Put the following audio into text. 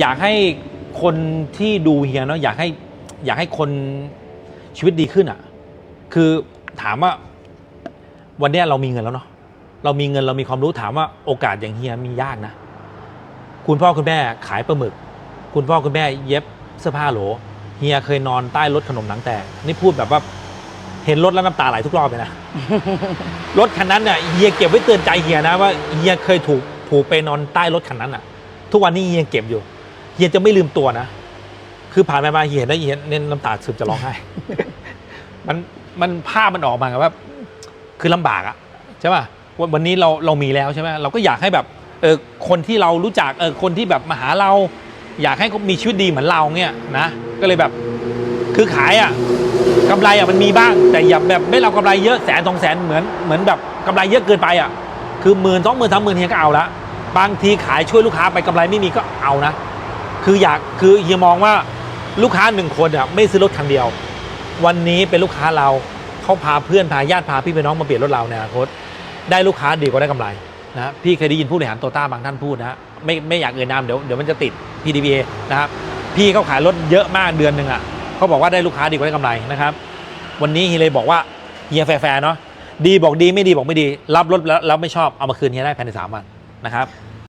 อยากให้คนที่ดูเฮียเนาะอยากให้อยากให้คนชีวิตดีขึ้นอะ คือถามว่าวันเนี้ยเรามีเงินแล้วเนาะเรามีเงินเรามีความรู้ถามว่าโอกาสอย่างเฮียมียากนะ คุณพ่อคุณแม่ขายปลาหมึก คุณพ่อคุณแม่เย็บเสื้อผ้าโหลเฮียเคยนอนใต้รถขนมหนังแตกนี่พูดแบบว่าเห็นรถแล้วน้ำตาไหลทุกรอบเลยนะ รถคันนั้นเนี่ยเฮียเก็บไว้เตือนใจเฮียนะว่าเฮียเคยถูกผูกไปนอนใต้รถคันนั้นอะ ทุกวันนี้เฮียเก็บอยู่ ฮียจะไม่ลืมตัวนะ คือผ่านไปมาเฮียเห็นแล้วเฮียเน้นน้ำตาซึมจะร้องไห้ มันมันภาพมันออกมาไงว่าคือลำบากอะใช่ป่ะวันวันนี้เราเรามีแล้วใช่ไหมเราก็อยากให้แบบเออคนที่เรารู้จักเออคนที่แบบมาหาเรา อยากให้เขามีชีวิตดีเหมือนเราเนี่ยนะก็เลยแบบคือขายอะกำไรอะมันมีบ้าง แต่อย่าแบบไม่เรากำไรเยอะแสนสองแสนเหมือนเหมือนแบบกำไรเยอะเกินไปอะคือหมื่นสองหมื่นสามหมื่นเฮียก็เอาละบางทีขายช่วยลูกค้าไปกำไรไม่มีก็เอานะ คืออยากคือเฮียมองว่าลูกค้าหนึ่งคนอะไม่ซื้อรถคันเดียว วันนี้เป็นลูกค้าเราเขาพาเพื่อนพาญาติพาพี่พี่น้องมาเปลี่ยนรถเราในอนาคตได้ลูกค้าดีกว่าได้กำไรนะพี่เคยได้ยินผู้บริหารโตต้าบางท่านพูดนะไม่ไม่อยากเอ่ยนามเดี๋ยวเดี๋ยวมันจะติด PDVA นะครับพี่เขาขายรถเยอะมากเดือนหนึ่งอะเขาบอกว่าได้ลูกค้าดีกว่าได้กำไรนะครับวันนี้เฮียเลยบอกว่าเฮียแฟร์เนาะดีบอกดีไม่ดีบอกไม่ดี รับรถแล้วแล้วไม่ชอบเอามาคืนเฮียได้ภายในสามวันนะครับ